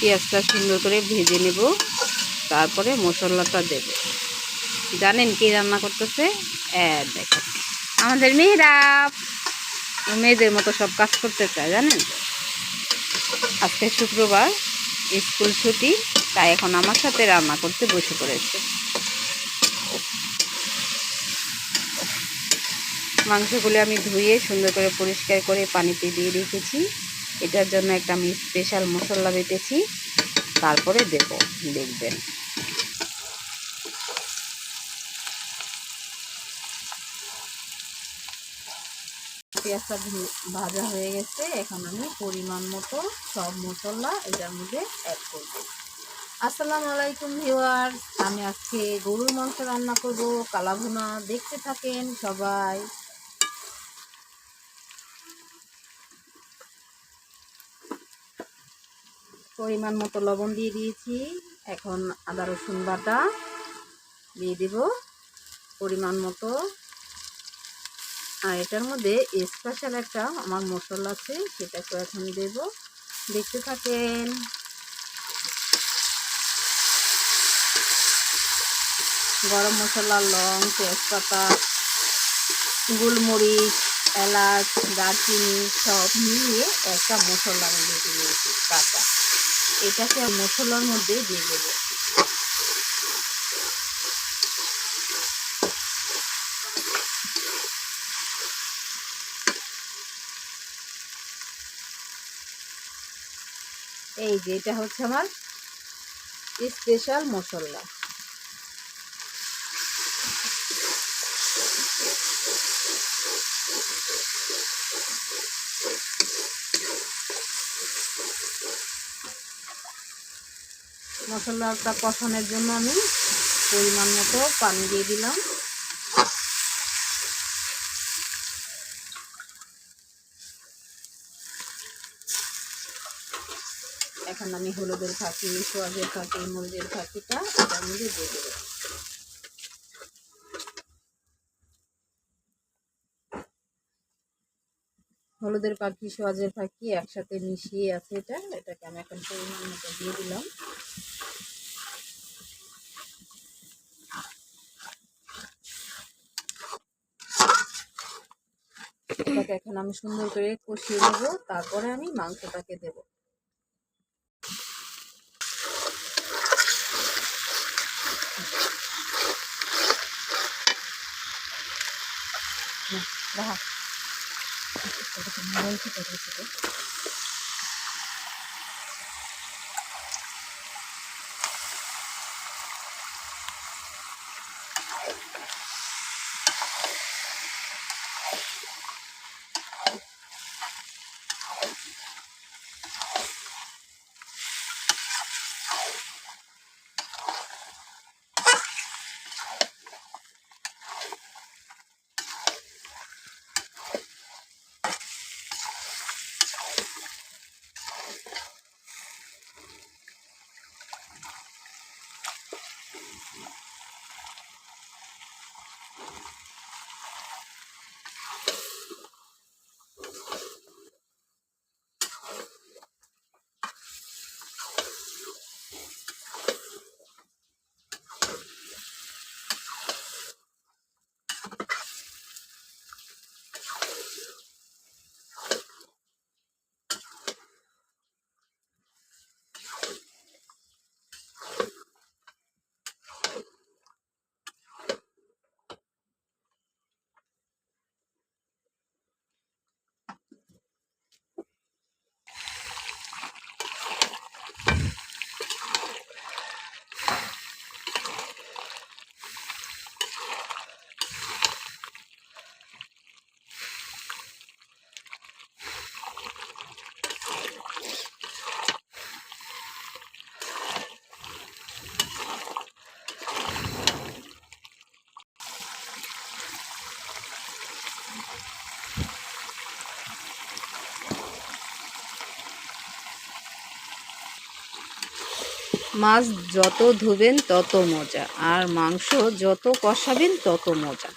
পেঁয়াজটা সুন্দর করে ভেজে নেব। তারপরে মশলাটা দেব। জানেন কি রান্না করতেছে? দেখেন আমাদের মেয়েরা মেয়েদের মতো সব কাজ করতে চায়, জানেন? আজকে শুক্রবার, স্কুল ছুটি, তাই এখন আমার সাথে রান্না করতে বসে পড়েছে। মাংসগুলো আমি ধুয়ে সুন্দর করে পরিষ্কার করে পানিতে দিয়ে রেখেছি। এটার জন্য একটা আমি স্পেশাল মশলা বেটেছি। তারপরে দেব, দেখবেন। পেঁয়াজটা ভাজা হয়ে গেছে। এখন আমি পরিমাণ মতো সব মশলা এটার মধ্যে অ্যাড করব আসসালামু আলাইকুম ভিউয়ার আমি আজকে গরুর মাংস রান্না করব। কালাভুনা দেখতে থাকেন সবাই। পরিমাণ মতো লবণ দিয়ে দিয়েছি। এখন আদা রসুন বাটা দিয়ে দেব। পরিমাণ মতো আর এটার মধ্যে স্পেশাল একটা আমার মশলা আছে সেটাকে এখন দেব। দেখতে থাকেন। গরম মশলা, লং তেজপাতা, গোলমরিচ, এলাচ, দারচিনি, সব মিলিয়ে একটা মশলা আমি দিয়ে দিয়েছি কাঁচা। এটাকে মশলার মধ্যে দিয়ে দেবো। এই যে, এটা হচ্ছে আমার স্পেশাল মশলা। মশলাটা কষানোর জন্য আমি পরিমাণ মতো পানি দিয়ে দিলাম। এখন আমি হলুদের ফাঁকি সোয়াজের ফাঁকি মরিচের ফাঁকিটা এটার মধ্যে দিয়ে দেবো। হলুদের পাখি সোয়াজের পাখি একসাথে মিশিয়ে আছে এটা, এটাকে আমি এখন পরিমাণ মতো দিয়ে দিলাম। এটাকে এখন আমি সুন্দর করে কষিয়ে নেব, তারপরে আমি মাংসটাকে দেব। दहा মাছ যত ধুবেন তত মজা আর মাংস যত কষাবেন তত মজা।